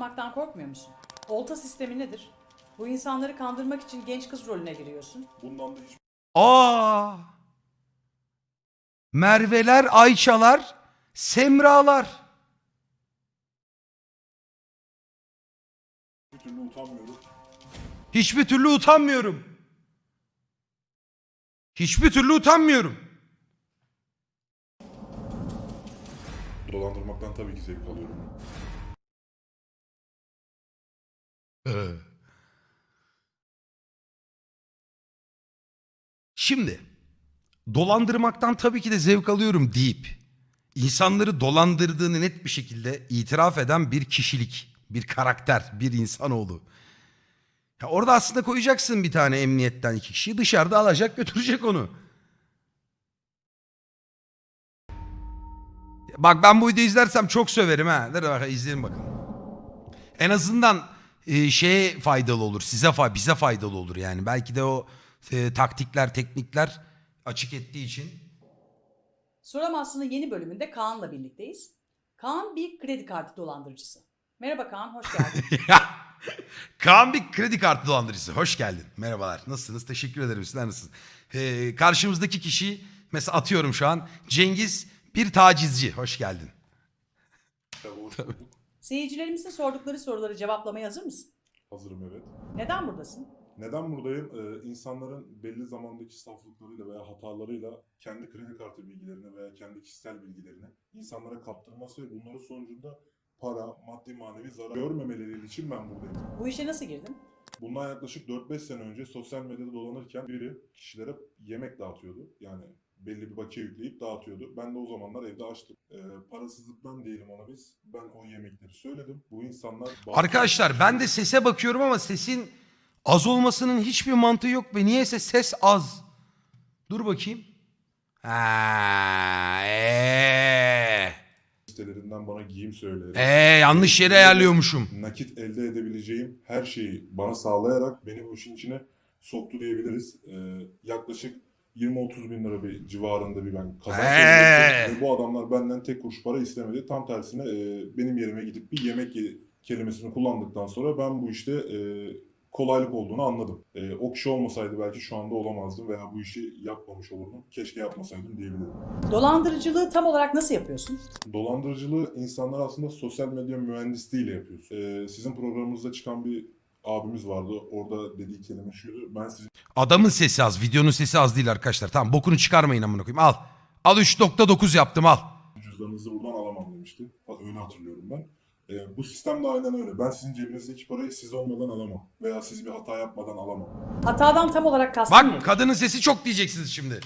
yakalanmaktan korkmuyor musun? Olta sistemi nedir? Bu insanları kandırmak için genç kız rolüne giriyorsun. Bundan da hiç Aa! Merveler, Ayçalar, Semralar. bir türlü utanmıyorum. Hiçbir türlü utanmıyorum. Hiçbir türlü utanmıyorum. Dolandırmaktan tabii ki zevk alıyorum. Şimdi dolandırmaktan tabii ki de zevk alıyorum deyip insanları dolandırdığını net bir şekilde itiraf eden bir kişilik, bir karakter, bir insanoğlu. Ya orada aslında koyacaksın bir tane emniyetten iki kişiyi dışarıda alacak götürecek onu. Bak ben bu videoyu izlersem çok söverim ha. Dur bak izleyelim bakalım. En azından e, şeye faydalı olur. Size fa bize faydalı olur yani. Belki de o e, taktikler, teknikler açık ettiği için. Soramazsın'ın yeni bölümünde Kaan'la birlikteyiz. Kaan bir kredi kartı dolandırıcısı. Merhaba Kaan, hoş geldin. Kaan bir kredi kartı dolandırıcısı. Hoş geldin. Merhabalar. Nasılsınız? Teşekkür ederim. Sizler nasılsınız? E, karşımızdaki kişi mesela atıyorum şu an Cengiz bir tacizci. Hoş geldin. Tabii. Seyircilerimizin sordukları soruları cevaplamaya hazır mısın? Hazırım evet. Neden buradasın? Neden buradayım? Ee, insanların belli zamandaki saflıklarıyla veya hatalarıyla kendi kredi kartı bilgilerini veya kendi kişisel bilgilerini insanlara kaptırması ve bunların sonucunda para, maddi manevi zarar görmemeleri için ben buradayım. Bu işe nasıl girdin? Bundan yaklaşık 4-5 sene önce sosyal medyada dolanırken biri kişilere yemek dağıtıyordu. Yani belli bir bakiye yükleyip dağıtıyordu. Ben de o zamanlar evde açtım. Ee, parasızlıktan diyelim ona biz. Ben o yemekleri söyledim. Bu insanlar... Arkadaşlar ben de sese bakıyorum ama sesin az olmasının hiçbir mantığı yok ve niyeyse ses az. Dur bakayım. Ha, ee. Sitelerinden bana giyim söyleyerek... Ee, yanlış yere ayarlıyormuşum. nakit elde edebileceğim her şeyi bana sağlayarak beni bu işin içine soktu diyebiliriz. Ee, yaklaşık 20-30 bin lira bir civarında bir ben kazanç Ee. elde ettim. Ve bu adamlar benden tek kuruş para istemedi. Tam tersine e, benim yerime gidip bir yemek ye- kelimesini kullandıktan sonra ben bu işte e, kolaylık olduğunu anladım. E, o kişi olmasaydı belki şu anda olamazdım veya bu işi yapmamış olurdum. Keşke yapmasaydım diyebilirim. Dolandırıcılığı tam olarak nasıl yapıyorsun? Dolandırıcılığı insanlar aslında sosyal medya mühendisliğiyle yapıyor. Ee, sizin programınızda çıkan bir abimiz vardı. Orada dediği kelime şuydu. Ben sizin Adamın sesi az, videonun sesi az değil arkadaşlar. Tamam bokunu çıkarmayın amına koyayım. Al. Al 3.9 yaptım al. cüzdanınızı buradan alamam demişti. Öyle hatırlıyorum ben. Ee, bu sistem de aynen öyle. Ben sizin cebinizdeki parayı siz olmadan alamam. Veya siz bir hata yapmadan alamam. Hatadan tam olarak Bak nedir? kadının sesi çok diyeceksiniz şimdi.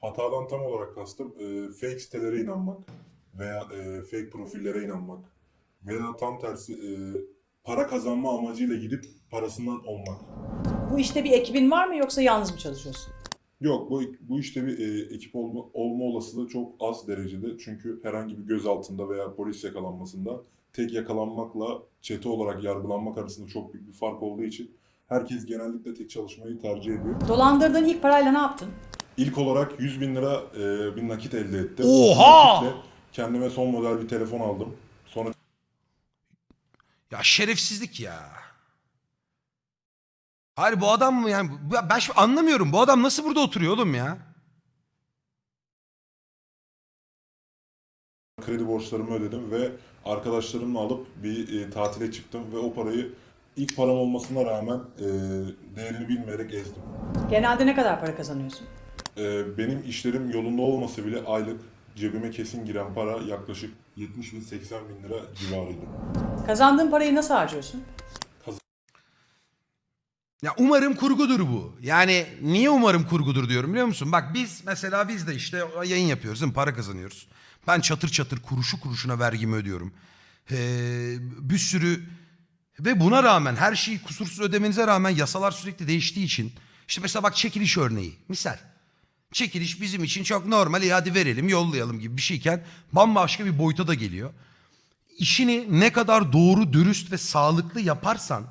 Hatadan tam olarak kastım e, fake sitelere inanmak veya e, fake profillere inanmak veya tam tersi e, para kazanma amacıyla gidip parasından olmak. Bu işte bir ekibin var mı yoksa yalnız mı çalışıyorsun? Yok bu, bu işte bir e, ekip olma, olma olasılığı çok az derecede. Çünkü herhangi bir gözaltında veya polis yakalanmasında tek yakalanmakla çete olarak yargılanmak arasında çok büyük bir fark olduğu için herkes genellikle tek çalışmayı tercih ediyor. Dolandırdığın ilk parayla ne yaptın? İlk olarak 100 bin lira e, bir nakit elde ettim. Oha! Nakitle kendime son model bir telefon aldım. Sonra Ya şerefsizlik ya. Hayır bu adam mı yani bu- ben şimdi anlamıyorum. Bu adam nasıl burada oturuyor oğlum ya? kredi borçlarımı ödedim ve arkadaşlarımla alıp bir e, tatile çıktım ve o parayı ilk param olmasına rağmen e, değerini bilmeyerek ezdim. Genelde ne kadar para kazanıyorsun? Ee, benim işlerim yolunda olmasa bile aylık cebime kesin giren para yaklaşık 70 bin 80 bin lira civarıydı. Kazandığın parayı nasıl harcıyorsun? Ya umarım kurgudur bu. Yani niye umarım kurgudur diyorum biliyor musun? Bak biz mesela biz de işte yayın yapıyoruz değil mi? Para kazanıyoruz. Ben çatır çatır kuruşu kuruşuna vergimi ödüyorum. Ee, bir sürü ve buna rağmen her şeyi kusursuz ödemenize rağmen yasalar sürekli değiştiği için işte mesela bak çekiliş örneği misal. Çekiliş bizim için çok normal iyi hadi verelim yollayalım gibi bir şeyken bambaşka bir boyuta da geliyor. İşini ne kadar doğru, dürüst ve sağlıklı yaparsan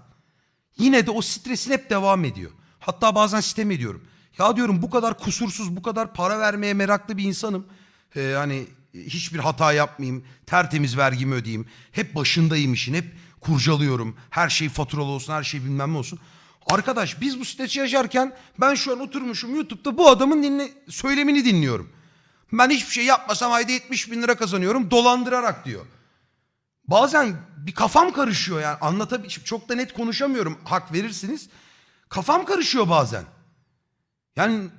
yine de o stresin hep devam ediyor. Hatta bazen sitem ediyorum. Ya diyorum bu kadar kusursuz, bu kadar para vermeye meraklı bir insanım. Ee, hani hiçbir hata yapmayayım, tertemiz vergimi ödeyeyim. Hep başındayım işin, hep kurcalıyorum. Her şey faturalı olsun, her şey bilmem ne olsun. Arkadaş biz bu siteci yaşarken ben şu an oturmuşum YouTube'da bu adamın dinle, söylemini dinliyorum. Ben hiçbir şey yapmasam ayda 70 bin lira kazanıyorum dolandırarak diyor. Bazen bir kafam karışıyor yani anlatabilirim. Çok da net konuşamıyorum hak verirsiniz. Kafam karışıyor bazen. Yani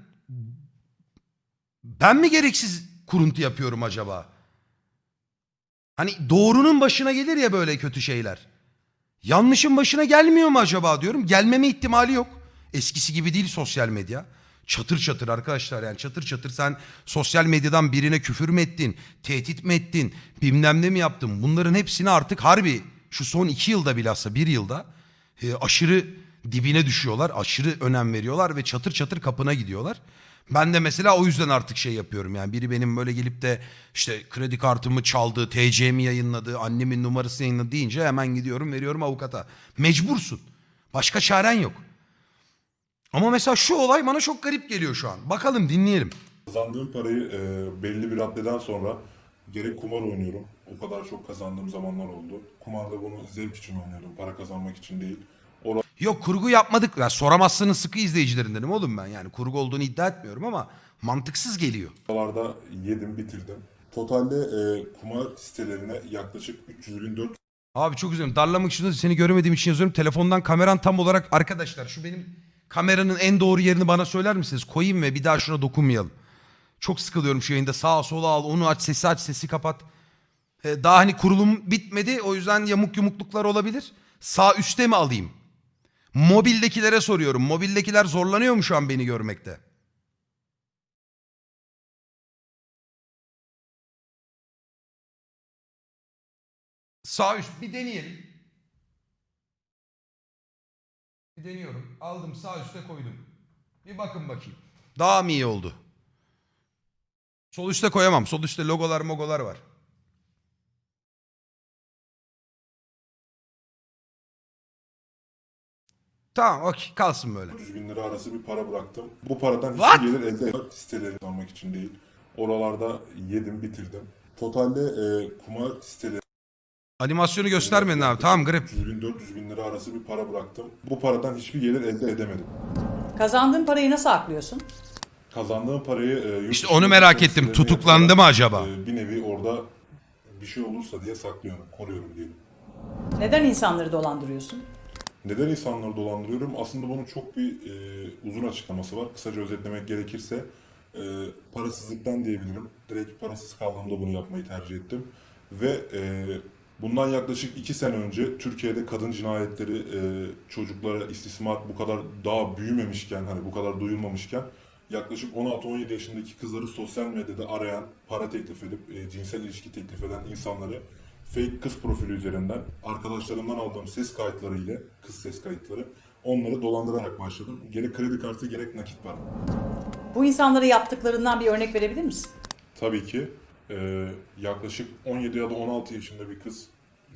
ben mi gereksiz kuruntu yapıyorum acaba? Hani doğrunun başına gelir ya böyle kötü şeyler. Yanlışın başına gelmiyor mu acaba diyorum. Gelmeme ihtimali yok. Eskisi gibi değil sosyal medya. Çatır çatır arkadaşlar yani çatır çatır sen sosyal medyadan birine küfür mü ettin, tehdit mi ettin, bilmem ne mi yaptın? Bunların hepsini artık harbi şu son iki yılda bilhassa bir yılda e, aşırı dibine düşüyorlar. Aşırı önem veriyorlar ve çatır çatır kapına gidiyorlar. Ben de mesela o yüzden artık şey yapıyorum yani biri benim böyle gelip de işte kredi kartımı çaldı, TC'mi yayınladı, annemin numarasını yayınladı deyince hemen gidiyorum veriyorum avukata. Mecbursun. Başka çaren yok. Ama mesela şu olay bana çok garip geliyor şu an. Bakalım dinleyelim. Kazandığım parayı e, belli bir raddeden sonra gerek kumar oynuyorum. O kadar çok kazandığım zamanlar oldu. Kumarda bunu zevk için oynuyordum. Para kazanmak için değil. Yok kurgu yapmadık. Ya soramazsınız sıkı izleyicilerindenim oğlum ben. Yani kurgu olduğunu iddia etmiyorum ama mantıksız geliyor. Oralarda yedim bitirdim. Totalde e, kumar sitelerine yaklaşık 300 bin 400 Abi çok üzülüyorum. Darlamak için seni göremediğim için yazıyorum. Telefondan kameran tam olarak arkadaşlar şu benim kameranın en doğru yerini bana söyler misiniz? Koyayım ve bir daha şuna dokunmayalım. Çok sıkılıyorum şu yayında. Sağa sola al, onu aç, sesi aç, sesi kapat. Ee, daha hani kurulum bitmedi. O yüzden yamuk yumukluklar olabilir. Sağ üstte mi alayım? Mobildekilere soruyorum. Mobildekiler zorlanıyor mu şu an beni görmekte? Sağ üst bir deneyelim. Bir deniyorum. Aldım sağ üste koydum. Bir bakın bakayım. Daha mı iyi oldu? Sol üste koyamam. Sol üstte logolar mogolar var. Tamam okey kalsın böyle. bin lira arası bir para bıraktım. Bu paradan What? hiçbir gelir elde etmek siteleri almak için değil. Oralarda yedim bitirdim. Totalde e, kumar siteleri Animasyonu göstermeyin abi. Tamam grip. 300 bin 400 bin lira arası bir para bıraktım. Bu paradan hiçbir gelir elde edemedim. Kazandığın parayı nasıl aklıyorsun? Kazandığım parayı e, yurt İşte onu merak ettim. sitelerine Tutuklandı yatırarak, mı acaba? e, bir nevi orada bir şey olursa diye saklıyorum, koruyorum diyelim. Neden insanları dolandırıyorsun? Neden insanları dolandırıyorum? Aslında bunun çok bir e, uzun açıklaması var. Kısaca özetlemek gerekirse e, parasızlıktan diyebilirim. Direkt parasız kaldığımda bunu yapmayı tercih ettim. Ve e, bundan yaklaşık iki sene önce Türkiye'de kadın cinayetleri, e, çocuklara istismar bu kadar daha büyümemişken, hani bu kadar duyulmamışken yaklaşık 16-17 yaşındaki kızları sosyal medyada arayan, para teklif edip e, cinsel ilişki teklif eden insanları fake kız profili üzerinden arkadaşlarımdan aldığım ses kayıtları ile kız ses kayıtları onları dolandırarak başladım. Gerek kredi kartı gerek nakit para. Bu insanlara yaptıklarından bir örnek verebilir misin? Tabii ki e, yaklaşık 17 ya da 16 yaşında bir kız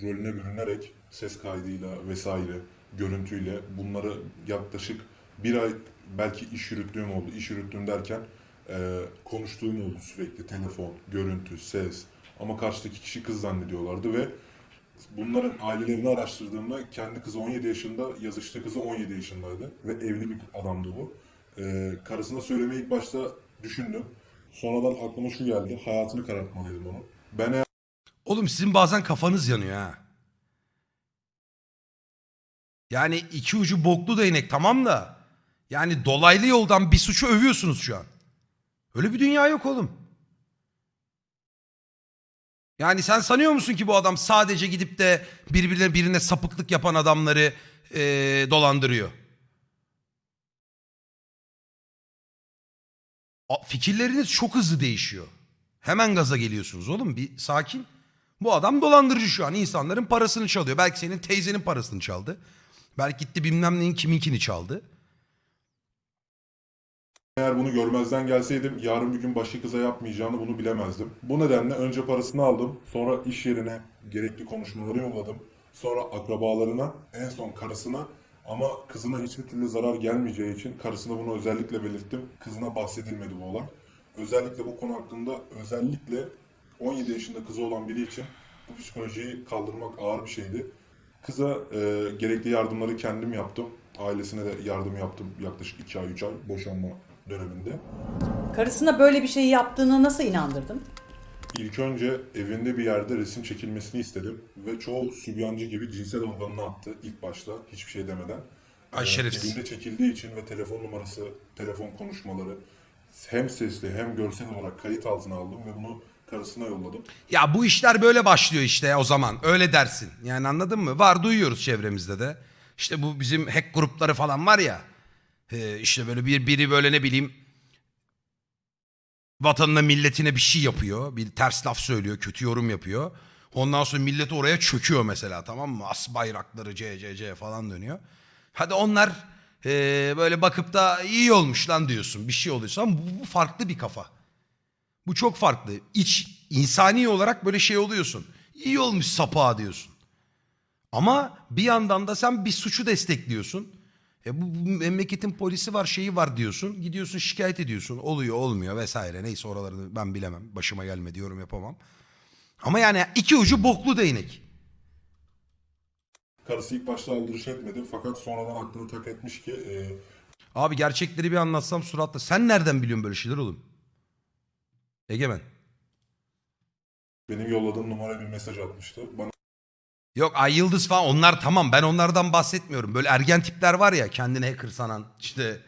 rolüne bürünerek ses kaydıyla vesaire görüntüyle bunları yaklaşık bir ay belki iş yürüttüğüm oldu. İş yürüttüğüm derken e, konuştuğum oldu sürekli telefon, görüntü, ses ama karşıdaki kişi kız zannediyorlardı ve bunların ailelerini araştırdığımda kendi kızı 17 yaşında, yazıştığı kızı 17 yaşındaydı ve evli bir adamdı bu. E, karısına söylemeyi ilk başta düşündüm. Sonradan aklıma şu geldi. Hayatını karartmalıydım onu. Ben eğer Oğlum sizin bazen kafanız yanıyor ha. Yani iki ucu boklu değnek tamam da. Yani dolaylı yoldan bir suçu övüyorsunuz şu an. Öyle bir dünya yok oğlum. Yani sen sanıyor musun ki bu adam sadece gidip de birbirine birine sapıklık yapan adamları eee, dolandırıyor? A- Fikirleriniz çok hızlı değişiyor. Hemen gaza geliyorsunuz oğlum bir sakin. Bu adam dolandırıcı şu an insanların parasını çalıyor. Belki senin teyzenin parasını çaldı. Belki gitti bilmem neyin kiminkini çaldı. Eğer bunu görmezden gelseydim yarın bir gün başka kıza yapmayacağını bunu bilemezdim. Bu nedenle önce parasını aldım. Sonra iş yerine gerekli konuşmaları yolladım. Sonra akrabalarına, en son karısına ama kızına hiçbir türlü zarar gelmeyeceği için karısına bunu özellikle belirttim. Kızına bahsedilmedi bu olay. Özellikle bu konu hakkında özellikle 17 yaşında kızı olan biri için bu psikolojiyi kaldırmak ağır bir şeydi. Kıza e, gerekli yardımları kendim yaptım. Ailesine de yardım yaptım yaklaşık 2 ay 3 ay boşanma döneminde. Karısına böyle bir şey yaptığını nasıl inandırdın? İlk önce evinde bir yerde resim çekilmesini istedim ve çoğu sübyancı gibi cinsel organını attı ilk başta hiçbir şey demeden. Ay Ee, şerefsiz. Evinde çekildiği için ve telefon numarası, telefon konuşmaları hem sesli hem görsel olarak kayıt altına aldım ve bunu karısına yolladım. Ya bu işler böyle başlıyor işte o zaman. Öyle dersin. Yani anladın mı? Var duyuyoruz çevremizde de. İşte bu bizim hack grupları falan var ya. Ee, işte böyle bir biri böyle ne bileyim vatanına milletine bir şey yapıyor. Bir ters laf söylüyor, kötü yorum yapıyor. Ondan sonra millet oraya çöküyor mesela tamam mı? As bayrakları CCC falan dönüyor. Hadi onlar ee, böyle bakıp da iyi olmuş lan diyorsun. Bir şey oluyorsa ama bu, bu farklı bir kafa. Bu çok farklı. İç insani olarak böyle şey oluyorsun. İyi olmuş sapa diyorsun. Ama bir yandan da sen bir suçu destekliyorsun. E bu, bu memleketin polisi var şeyi var diyorsun. Gidiyorsun şikayet ediyorsun. Oluyor olmuyor vesaire. Neyse oralarını ben bilemem. Başıma gelmedi yorum yapamam. Ama yani iki ucu boklu değnek. Karısı ilk başta aldırış etmedi fakat sonradan aklını tak etmiş ki e, Abi gerçekleri bir anlatsam suratla. Sen nereden biliyorsun böyle şeyler oğlum? Egemen. benim yolladığım numaraya bir mesaj atmıştı. Bana Yok Ay Yıldız falan onlar tamam ben onlardan bahsetmiyorum. Böyle ergen tipler var ya kendine hacker sanan işte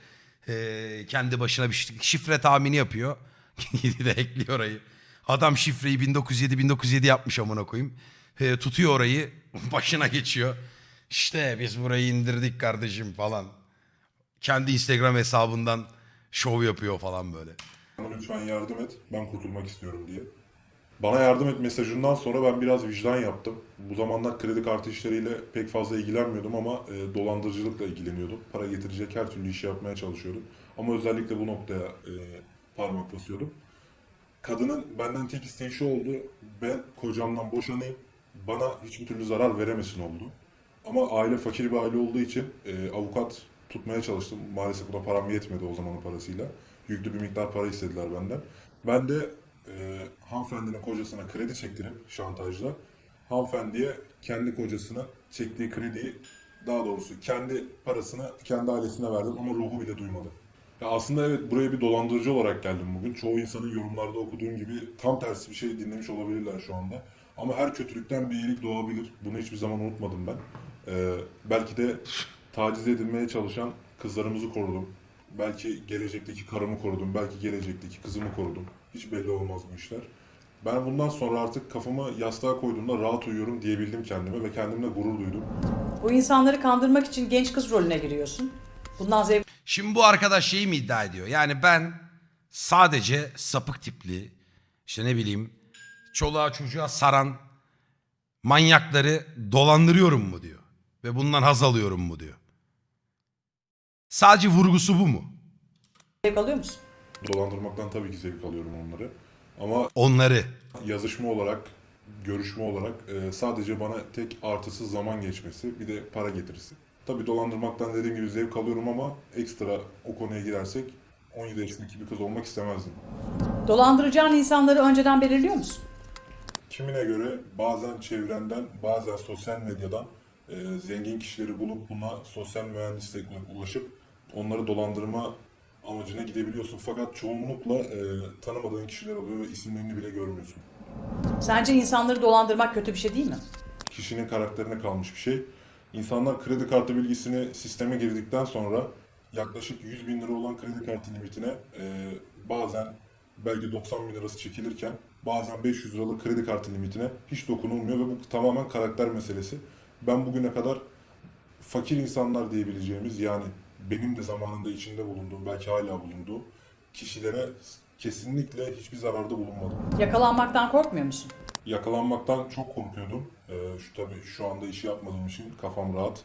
eee, kendi başına bir şi- şifre tahmini yapıyor. Gidi de ekliyor orayı. Adam şifreyi 1907 1907 yapmış amına koyayım. Eee, tutuyor orayı başına geçiyor. İşte biz burayı indirdik kardeşim falan. Kendi Instagram hesabından şov yapıyor falan böyle. Lütfen yardım et, ben kurtulmak istiyorum diye. Bana yardım et mesajından sonra ben biraz vicdan yaptım. Bu zamanlar kredi kartı işleriyle pek fazla ilgilenmiyordum ama e, dolandırıcılıkla ilgileniyordum. Para getirecek her türlü işi yapmaya çalışıyordum. Ama özellikle bu noktaya e, parmak basıyordum. Kadının benden tek isteği şu oldu. Ben kocamdan boşanayım. Bana hiçbir türlü zarar veremesin oldu. Ama aile fakir bir aile olduğu için e, avukat tutmaya çalıştım. Maalesef buna param yetmedi o zamanın parasıyla. Yüklü bir miktar para istediler benden. Ben de e, hanımefendinin kocasına kredi çektirip şantajla hanımefendiye kendi kocasına çektiği krediyi daha doğrusu kendi parasını kendi ailesine verdim ama ruhu bile duymadı. Ya aslında evet buraya bir dolandırıcı olarak geldim bugün. Çoğu insanın yorumlarda okuduğum gibi tam tersi bir şey dinlemiş olabilirler şu anda. Ama her kötülükten bir iyilik doğabilir. Bunu hiçbir zaman unutmadım ben. Ee, belki de taciz edilmeye çalışan kızlarımızı korudum. Belki gelecekteki karımı korudum. Belki gelecekteki kızımı korudum. Hiç belli olmaz bu işler. Ben bundan sonra artık kafamı yastığa koyduğumda rahat uyuyorum diyebildim kendime ve kendimle gurur duydum. Bu insanları kandırmak için genç kız rolüne giriyorsun. Bundan zevk Şimdi bu arkadaş şeyi mi iddia ediyor? Yani ben sadece sapık tipli, işte ne bileyim, çoluğa çocuğa saran manyakları dolandırıyorum mu diyor. Ve bundan haz alıyorum mu diyor. Sadece vurgusu bu mu? alıyor musun? Dolandırmaktan tabii ki zevk alıyorum onları. Ama Onları. yazışma olarak, görüşme olarak e, sadece bana tek artısı zaman geçmesi, bir de para getirisi. Tabii dolandırmaktan dediğim gibi zevk alıyorum ama ekstra o konuya girersek 17 yaşındaki bir kız olmak istemezdim. Dolandıracağın insanları önceden belirliyor musun? Kimine göre bazen çevrenden, bazen sosyal medyadan e, zengin kişileri bulup buna sosyal mühendislikle ulaşıp onları dolandırma amacına gidebiliyorsun. Fakat çoğunlukla e, tanımadığın kişiler oluyor ve isimlerini bile görmüyorsun. Sence insanları dolandırmak kötü bir şey değil mi? kişinin karakterine kalmış bir şey. İnsanlar kredi kartı bilgisini sisteme girdikten sonra yaklaşık 100 bin lira olan kredi kartı limitine e, bazen belki 90 bin lirası çekilirken bazen 500 liralık kredi kartı limitine hiç dokunulmuyor ve bu tamamen karakter meselesi. Ben bugüne kadar fakir insanlar diyebileceğimiz yani benim de zamanında içinde bulunduğum belki hala bulunduğum kişilere kesinlikle hiçbir zararda bulunmadım. Yakalanmaktan korkmuyor musun? Yakalanmaktan çok korkuyordum. Ee, şu tabii şu anda işi yapmadığım için kafam rahat.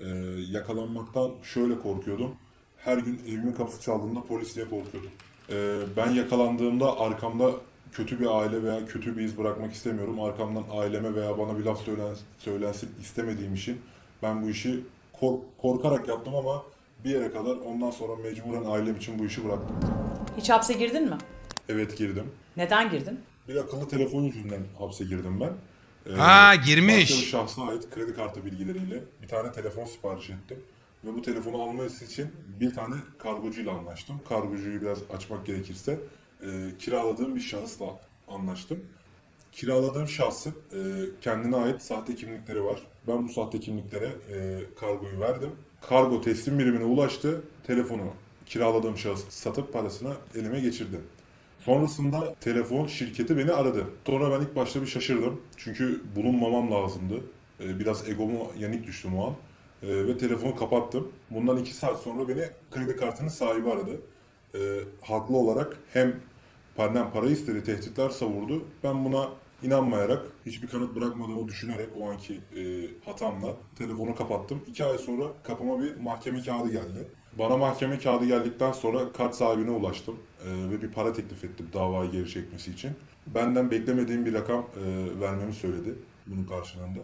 Ee, yakalanmaktan şöyle korkuyordum. Her gün evimin kapısı çaldığında polis diye korkuyordum. Ee, ben yakalandığımda arkamda kötü bir aile veya kötü bir iz bırakmak istemiyorum. Arkamdan aileme veya bana bir laf söylen, söylensin istemediğim için ben bu işi kork- korkarak yaptım ama bir yere kadar ondan sonra mecburen ailem için bu işi bıraktım. Hiç hapse girdin mi? Evet girdim. Neden girdin? Bir akıllı telefon yüzünden hapse girdim ben. Ee, Ha, girmiş. Başka bir şahsa ait kredi kartı bilgileriyle bir tane telefon sipariş ettim. Ve bu telefonu alması için bir tane kargocuyla anlaştım. Kargocuyu biraz açmak gerekirse e, kiraladığım bir şahısla anlaştım. Kiraladığım şahsın e, kendine ait sahte kimlikleri var. Ben bu sahte kimliklere e, kargoyu verdim. Kargo teslim birimine ulaştı. Telefonu kiraladığım şahıs satıp parasını elime geçirdi. Sonrasında telefon şirketi beni aradı. Sonra ben ilk başta bir şaşırdım. Çünkü bulunmamam lazımdı. E, biraz egoma yenik düştüm o an. E, ve telefonu kapattım. Bundan iki saat sonra beni kredi kartının sahibi aradı. E, haklı olarak hem benden para istedi, tehditler savurdu. Ben buna inanmayarak, hiçbir kanıt bırakmadığımı düşünerek o anki e, hatamla telefonu kapattım. İki ay sonra kapıma bir mahkeme kağıdı geldi. Bana mahkeme kağıdı geldikten sonra kart sahibine ulaştım e, ve bir para teklif ettim davayı geri çekmesi için. Benden beklemediğim bir rakam e, vermemi söyledi bunun karşılığında.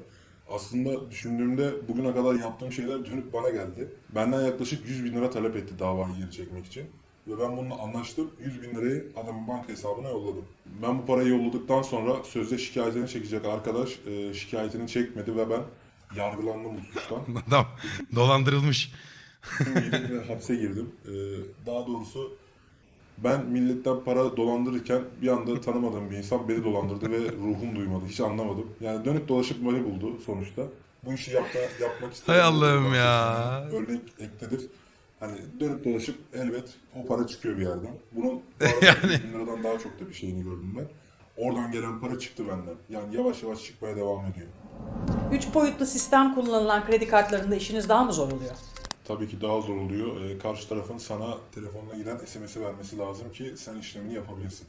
Aslında düşündüğümde bugüne kadar yaptığım şeyler dönüp bana geldi. Benden yaklaşık 100 bin lira talep etti davayı geri çekmek için. Ve ben bununla anlaştım. 100 bin lirayı adamın banka hesabına yolladım. Ben bu parayı yolladıktan sonra sözde şikayetini çekecek arkadaş e, şikayetini çekmedi ve ben yargılandım bu suçtan. Adam dolandırılmış. Girdim ve hapse girdim. E, daha doğrusu ben milletten para dolandırırken bir anda tanımadığım bir insan beni dolandırdı ve ruhum duymadı. Hiç anlamadım. Yani dönüp dolaşıp beni buldu sonuçta. Bu işi yapta, yapmak istedim. Hay Allah'ım ya. Örnek ektedir. Hani dönüp dolaşıp elbet o para çıkıyor bir yerden. Bunun Yani. yani. bin liradan daha çok da bir şeyini gördüm ben. Oradan gelen para çıktı benden. Yani yavaş yavaş çıkmaya devam ediyor. Üç boyutlu sistem kullanılan kredi kartlarında işiniz daha mı zor oluyor? Tabii ki daha zor oluyor. Ee, karşı tarafın sana telefonuna giden SMS'i vermesi lazım ki sen işlemini yapabilirsin.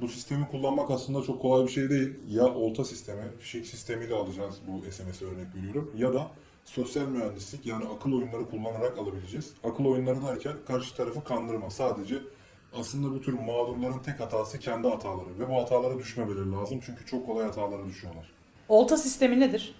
Bu sistemi kullanmak aslında çok kolay bir şey değil. Ya olta sistemi, fişek sistemiyle alacağız bu SMS'i örnek veriyorum. Ya da sosyal mühendislik yani akıl oyunları kullanarak alabileceğiz. Akıl oyunları derken karşı tarafı kandırma. Sadece aslında bu tür mağdurların tek hatası kendi hataları. Ve bu hatalara düşmemeleri lazım çünkü çok kolay hatalara düşüyorlar. Olta sistemi nedir?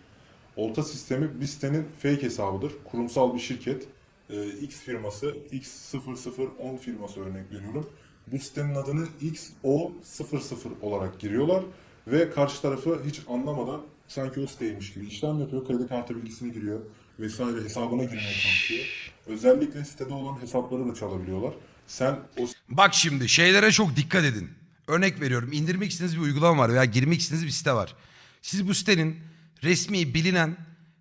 Olta sistemi bir sitenin fake hesabıdır. Kurumsal bir şirket. Ee, X firması, X0010 firması örnek veriyorum. Bu sitenin adını XO00 olarak giriyorlar ve karşı tarafı hiç anlamadan sanki o siteymiş gibi işlem yapıyor. Kredi kartı bilgisini giriyor vesaire hesabına girmeye çalışıyor. Özellikle sitede olan hesapları da çalabiliyorlar. Sen o Bak şimdi şeylere çok dikkat edin. Örnek veriyorum indirmek istediğiniz bir uygulama var veya girmek istediğiniz bir site var. Siz bu sitenin resmi bilinen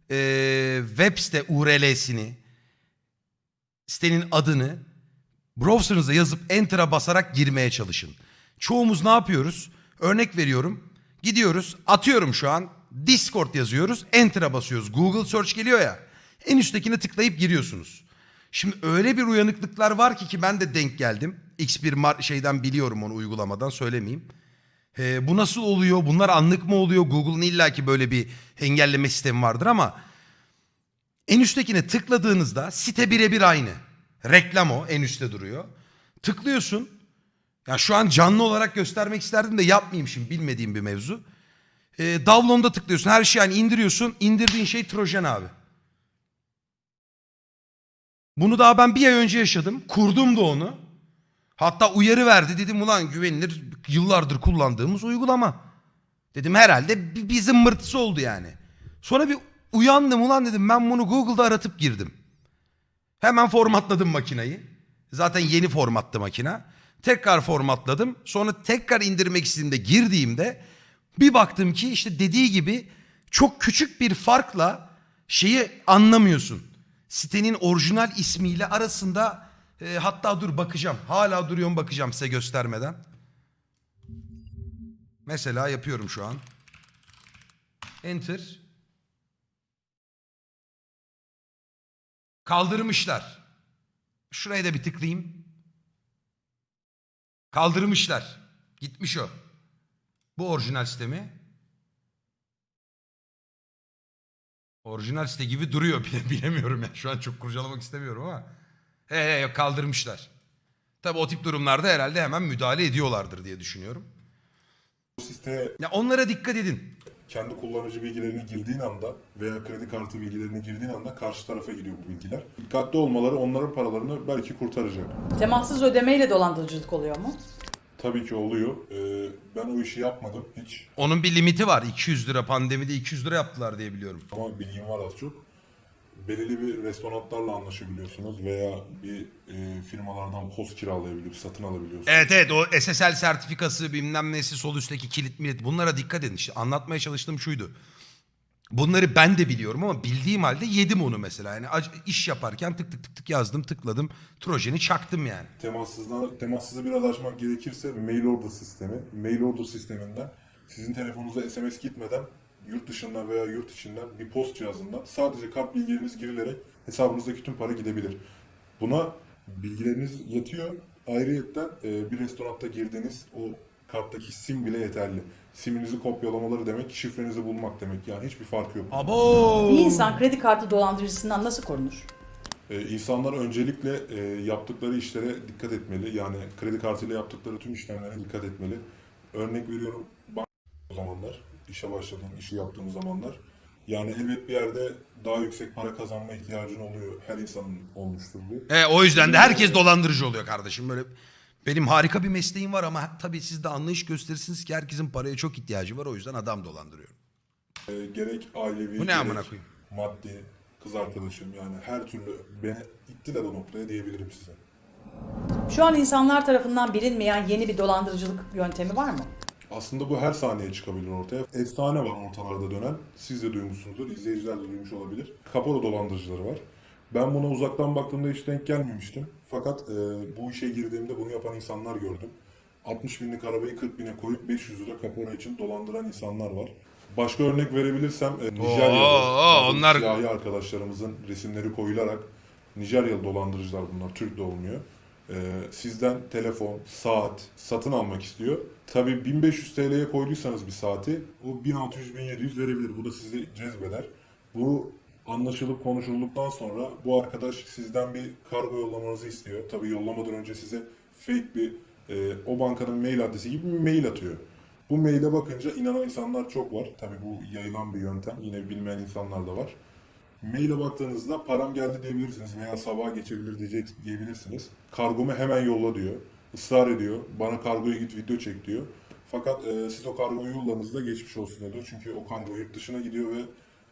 eee, web site URL'sini, sitenin adını browser'ınıza yazıp enter'a basarak girmeye çalışın. Çoğumuz ne yapıyoruz? Örnek veriyorum. Gidiyoruz atıyorum şu an Discord yazıyoruz enter'a basıyoruz. Google search geliyor ya en üsttekine tıklayıp giriyorsunuz. Şimdi öyle bir uyanıklıklar var ki ki ben de denk geldim. X1 mar- şeyden biliyorum onu uygulamadan söylemeyeyim. Ee, bu nasıl oluyor? Bunlar anlık mı oluyor? Google'ın illaki böyle bir engelleme sistemi vardır ama en üsttekine tıkladığınızda site birebir aynı. Reklam o en üstte duruyor. Tıklıyorsun. Ya şu an canlı olarak göstermek isterdim de yapmayayım şimdi bilmediğim bir mevzu. Ee, download'a tıklıyorsun. Her şeyi yani indiriyorsun. İndirdiğin şey Trojan abi. Bunu daha ben bir ay önce yaşadım. Kurdum da onu. Hatta uyarı verdi. Dedim ulan güvenilir yıllardır kullandığımız uygulama. Dedim herhalde bir, bir oldu yani. Sonra bir uyandım ulan dedim ben bunu Google'da aratıp girdim. Hemen formatladım makinayı. Zaten yeni formattı makina. Tekrar formatladım. Sonra tekrar indirmek istediğimde girdiğimde bir baktım ki işte dediği gibi çok küçük bir farkla şeyi anlamıyorsun. Sitenin orijinal ismiyle arasında e, hatta dur bakacağım. Hala duruyorum bakacağım size göstermeden. Mesela yapıyorum şu an. Enter. Kaldırmışlar. Şuraya da bir tıklayayım. Kaldırmışlar. Gitmiş o. Bu orijinal sitemi. Orijinal site gibi duruyor. Bile- Bilemiyorum ya. Şu an çok kurcalamak istemiyorum ama. He he yok kaldırmışlar. Tabii o tip durumlarda herhalde hemen müdahale ediyorlardır diye düşünüyorum. siteye Ya onlara dikkat edin. kendi kullanıcı bilgilerini girdiğin anda veya kredi kartı bilgilerini girdiğin anda karşı tarafa gidiyor bu bilgiler. Dikkatli olmaları onların paralarını belki kurtaracak. Temassız ödemeyle dolandırıcılık oluyor mu? Tabii ki oluyor. Ee, ben o işi yapmadım hiç. Onun bir limiti var. 200 lira pandemide 200 lira yaptılar diye biliyorum. Ama bilgim var az çok. Belirli bir restoranlarla anlaşabiliyorsunuz veya bir e, firmalardan poz kiralayabiliyorsunuz, satın alabiliyorsunuz. Evet evet o SSL sertifikası bilmem nesi sol üstteki kilit milit bunlara dikkat edin. İşte anlatmaya çalıştığım şuydu. Bunları ben de biliyorum ama bildiğim halde yedim onu mesela. Yani iş yaparken tık tık tık tık yazdım tıkladım. Trojeni çaktım yani. Temassızdan, temassızı biraz açmak gerekirse mail order sistemi. Mail order sisteminden sizin telefonunuza SMS gitmeden yurt dışından veya yurt içinden bir post cihazından sadece kart bilgileriniz girilerek hesabınızdaki tüm para gidebilir. Buna bilgileriniz yetiyor. Ayrıyetten e, bir restoranda girdiğiniz o karttaki sim bile yeterli. Siminizi kopyalamaları demek, şifrenizi bulmak demek. Yani hiçbir farkı yok. Abo! Bir insan kredi kartı dolandırıcısından nasıl korunur? Ee, insanlar öncelikle e, yaptıkları işlere dikkat etmeli. Yani kredi kartıyla yaptıkları tüm işlemlere dikkat etmeli. Örnek veriyorum banka o zamanlar, işe başladığım, işi yaptığım zamanlar. Yani elbet bir yerde daha yüksek para kazanma ihtiyacın oluyor. Her insanın olmuştur bu. E, o yüzden de herkes dolandırıcı oluyor kardeşim. Böyle benim harika bir mesleğim var ama tabii siz de anlayış gösterirsiniz ki herkesin paraya çok ihtiyacı var. O yüzden adam dolandırıyorum. Ee, gerek ailevi, Bu ne gerek amına koyayım? maddi, kız arkadaşım yani her türlü beni ittiler o noktaya diyebilirim size. Şu an insanlar tarafından bilinmeyen yeni bir dolandırıcılık yöntemi var mı? Aslında bu her saniye çıkabilir ortaya. Efsane var ortalarda dönen. Siz de duymuşsunuzdur, izleyiciler de duymuş olabilir. Kapora dolandırıcıları var. Ben buna uzaktan baktığımda hiç denk gelmemiştim. Fakat e, bu işe girdiğimde bunu yapan insanlar gördüm. 60 binlik arabayı 40 bine koyup 500 lira kapora için dolandıran insanlar var. Başka örnek verebilirsem e, Nijerya'da onlar- siyahi arkadaşlarımızın resimleri koyularak Nijeryalı dolandırıcılar bunlar, Türk de olmuyor. Ee, sizden telefon, saat satın almak istiyor. Tabii 1500 TL'ye koyduysanız bir saati o 1600-1700 verebilir. Bu da sizi cezbeder. Bu anlaşılıp konuşulduktan sonra bu arkadaş sizden bir kargo yollamanızı istiyor. Tabii yollamadan önce size fake bir e, o bankanın mail adresi gibi bir mail atıyor. Bu maile bakınca inanan insanlar çok var. Tabii bu yayılan bir yöntem. Yine bilmeyen insanlar da var. Maile baktığınızda param geldi diyebilirsiniz veya sabaha geçebilir diyecek diyebilirsiniz. Kargomu hemen yolla diyor. Israr ediyor. Bana kargoya git video çek diyor. Fakat e, siz o kargoyu yolladığınızda geçmiş olsun diyor. Çünkü o kargo yurt dışına gidiyor ve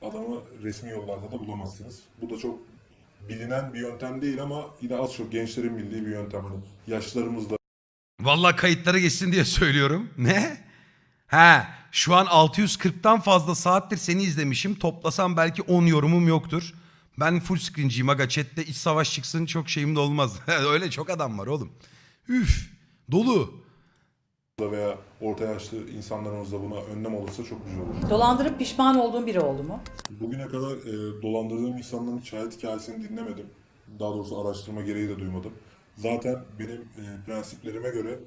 adamı resmi yollarda da bulamazsınız. Bu da çok bilinen bir yöntem değil ama yine az çok gençlerin bildiği bir yöntem. Hani yaşlarımız da Vallahi kayıtlara geçsin diye söylüyorum. Ne? Ha, şu an 640'tan fazla saattir seni izlemişim. Toplasam belki 10 yorumum yoktur. Ben full screenciyim aga. Chat'te iç savaş çıksın çok şeyim de olmaz. Öyle çok adam var oğlum. Üf. Dolu. Veya orta yaşlı insanlarımız da buna önlem olursa çok güzel olur. Dolandırıp pişman olduğun biri oldu mu? Bugüne kadar e, dolandırdığım insanların hayat hikayesini dinlemedim. Daha doğrusu araştırma gereği de duymadım. Zaten benim e, prensiplerime göre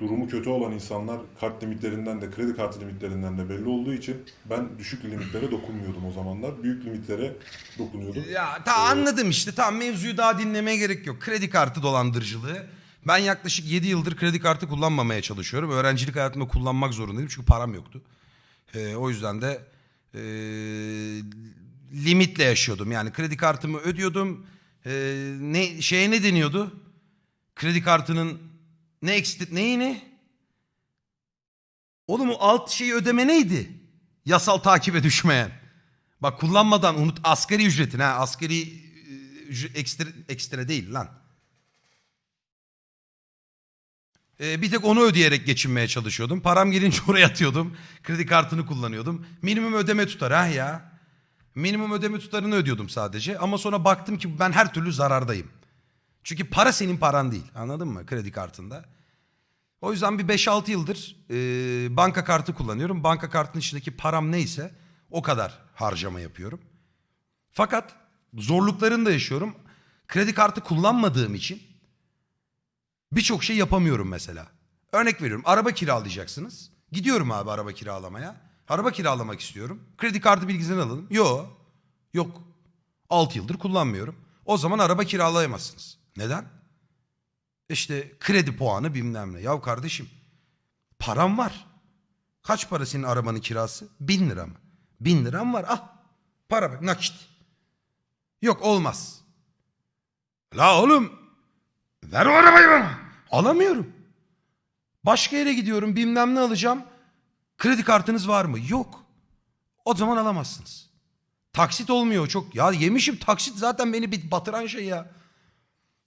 durumu kötü olan insanlar kart limitlerinden de kredi kartı limitlerinden de belli olduğu için ben düşük limitlere dokunmuyordum o zamanlar. Büyük limitlere dokunuyordum. Ya ta anladım işte. Tamam mevzuyu daha dinlemeye gerek yok. Kredi kartı dolandırıcılığı. Ben yaklaşık 7 yıldır kredi kartı kullanmamaya çalışıyorum. Öğrencilik hayatımda kullanmak zorundaydım çünkü param yoktu. Ee, o yüzden de ee, limitle yaşıyordum. Yani kredi kartımı ödüyordum. Ee, ne şeye ne deniyordu? Kredi kartının ne ekstra neyini? Oğlum o alt şeyi ödeme neydi? Yasal takibe düşmeyen. Bak kullanmadan unut asgari ücretin ha asgari e, ekstra, ekstra değil lan. Ee, bir tek onu ödeyerek geçinmeye çalışıyordum. Param gelince oraya atıyordum. Kredi kartını kullanıyordum. Minimum ödeme tutar ha ya. Minimum ödeme tutarını ödüyordum sadece. Ama sonra baktım ki ben her türlü zarardayım. Çünkü para senin paran değil. Anladın mı? Kredi kartında. O yüzden bir 5-6 yıldır e, banka kartı kullanıyorum. Banka kartının içindeki param neyse o kadar harcama yapıyorum. Fakat zorluklarını da yaşıyorum. Kredi kartı kullanmadığım için birçok şey yapamıyorum mesela. Örnek veriyorum araba kiralayacaksınız. Gidiyorum abi araba kiralamaya. Araba kiralamak istiyorum. Kredi kartı bilgisini alalım. Yok. Yok. 6 yıldır kullanmıyorum. O zaman araba kiralayamazsınız. Neden? İşte kredi puanı bilmem ne. Ya kardeşim param var. Kaç para senin arabanın kirası? Bin lira mı? Bin liram var. Ah para bak nakit. Yok olmaz. La oğlum ver o arabayı bana. Alamıyorum. Başka yere gidiyorum bilmem ne alacağım. Kredi kartınız var mı? Yok. O zaman alamazsınız. Taksit olmuyor çok. Ya yemişim taksit zaten beni bir batıran şey ya.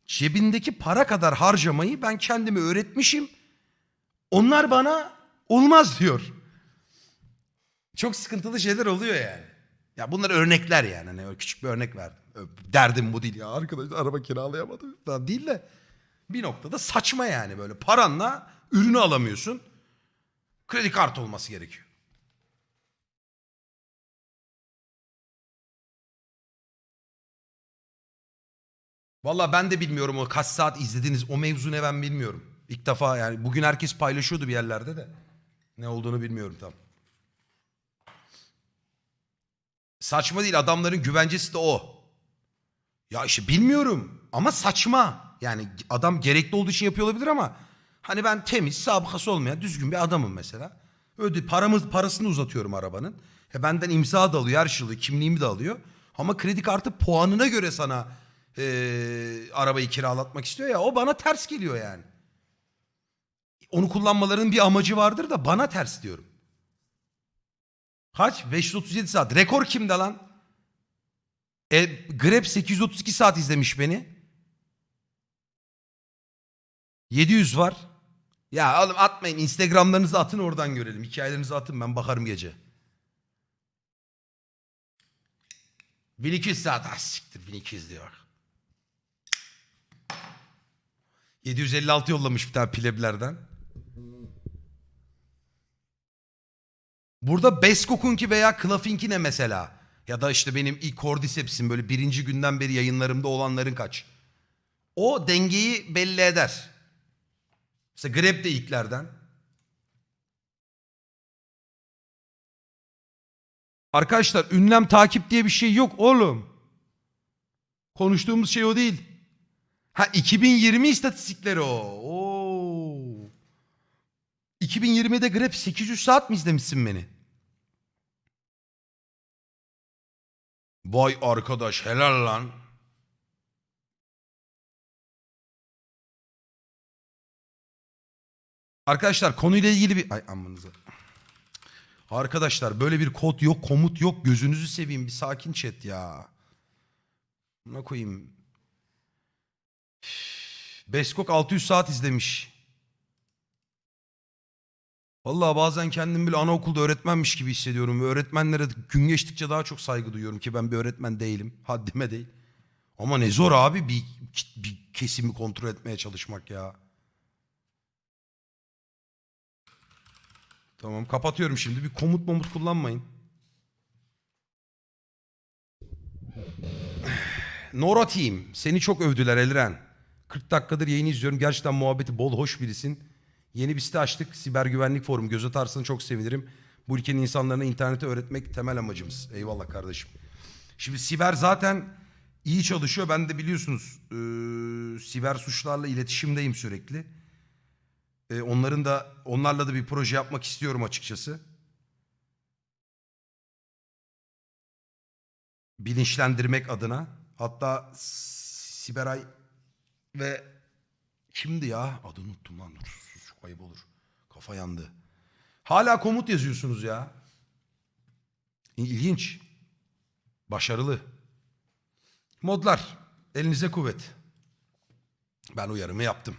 Cebindeki para kadar harcamayı ben kendime öğretmişim. Onlar bana olmaz diyor. Çok sıkıntılı şeyler oluyor yani. Ya bunlar örnekler yani. Hani küçük bir örnek verdim. Derdim bu değil ya. Arkadaşlar araba kiralayamadım. Falan değil de bir noktada saçma yani böyle. Paranla ürünü alamıyorsun. Kredi kartı olması gerekiyor. Valla ben de bilmiyorum o kaç saat izlediniz o mevzu ne ben bilmiyorum. İlk defa yani bugün herkes paylaşıyordu bir yerlerde de. Ne olduğunu bilmiyorum tam. Saçma değil adamların güvencesi de o. Ya işte bilmiyorum ama saçma. Yani adam gerekli olduğu için yapıyor olabilir ama hani ben temiz, sabıkası olmayan düzgün bir adamım mesela. Öde paramız parasını uzatıyorum arabanın. E benden imza da alıyor, her şey alıyor, kimliğimi de alıyor. Ama kredi kartı puanına göre sana e, arabayı kiralatmak istiyor ya o bana ters geliyor yani. Onu kullanmalarının bir amacı vardır da bana ters diyorum. Kaç? 537 saat. Rekor kimde lan? E, Grab 832 saat izlemiş beni. 700 var. Ya oğlum atmayın. Instagramlarınızı atın oradan görelim. Hikayelerinizi atın ben bakarım gece. 1200 saat. Ah siktir 1200 diyor. 756 yollamış bir tane pleblerden. Burada Beskok'unki veya Klaf'inki ne mesela? Ya da işte benim ilk Cordyceps'in böyle birinci günden beri yayınlarımda olanların kaç? O dengeyi belli eder. Mesela Grab de ilklerden. Arkadaşlar ünlem takip diye bir şey yok oğlum. Konuştuğumuz şey o değil. Ha 2020 istatistikleri o. Oo. 2020'de Grab 800 saat mi izlemişsin beni? Vay arkadaş helal lan. Arkadaşlar konuyla ilgili bir... Ay amınıza. Arkadaşlar böyle bir kod yok, komut yok. Gözünüzü seveyim bir sakin chat ya. Buna koyayım. Beskok 600 saat izlemiş. Vallahi bazen kendim bile anaokulda öğretmenmiş gibi hissediyorum. Ve öğretmenlere gün geçtikçe daha çok saygı duyuyorum ki ben bir öğretmen değilim. Haddime değil. Ama ne zor abi bir, bir kesimi kontrol etmeye çalışmak ya. Tamam kapatıyorum şimdi. Bir komut momut kullanmayın. Nora Team. Seni çok övdüler Elren. 40 dakikadır yayını izliyorum. Gerçekten muhabbeti bol, hoş birisin. Yeni bir site açtık. Siber güvenlik forumu. Göz atarsan çok sevinirim. Bu ülkenin insanlarına interneti öğretmek temel amacımız. Eyvallah kardeşim. Şimdi siber zaten iyi çalışıyor. Ben de biliyorsunuz eee, siber suçlarla iletişimdeyim sürekli. Eee, onların da onlarla da bir proje yapmak istiyorum açıkçası. Bilinçlendirmek adına. Hatta Siberay ve kimdi ya? Adını unuttum lan. Dur, çok ayıp olur. Kafa yandı. Hala komut yazıyorsunuz ya. İlginç. Başarılı. Modlar. Elinize kuvvet. Ben uyarımı yaptım.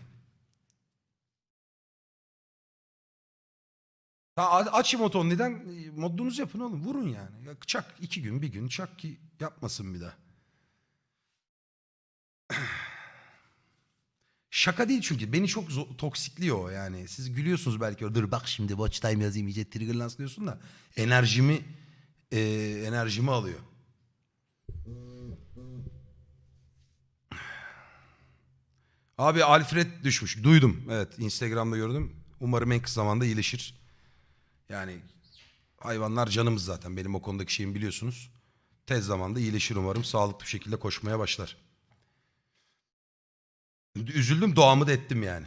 Ha, a- açayım oton neden? Modlunuzu yapın oğlum. Vurun yani. Ya, çak iki gün bir gün çak ki yapmasın bir daha. Şaka değil çünkü. Beni çok toksikliyor yani. Siz gülüyorsunuz belki. Dur bak şimdi watch time yazayım iyice triggerlans diyorsun da. Enerjimi e, enerjimi alıyor. Abi Alfred düşmüş. Duydum. Evet Instagram'da gördüm. Umarım en kısa zamanda iyileşir. Yani hayvanlar canımız zaten. Benim o konudaki şeyimi biliyorsunuz. Tez zamanda iyileşir umarım. Sağlıklı bir şekilde koşmaya başlar. Üzüldüm doğamı da ettim yani.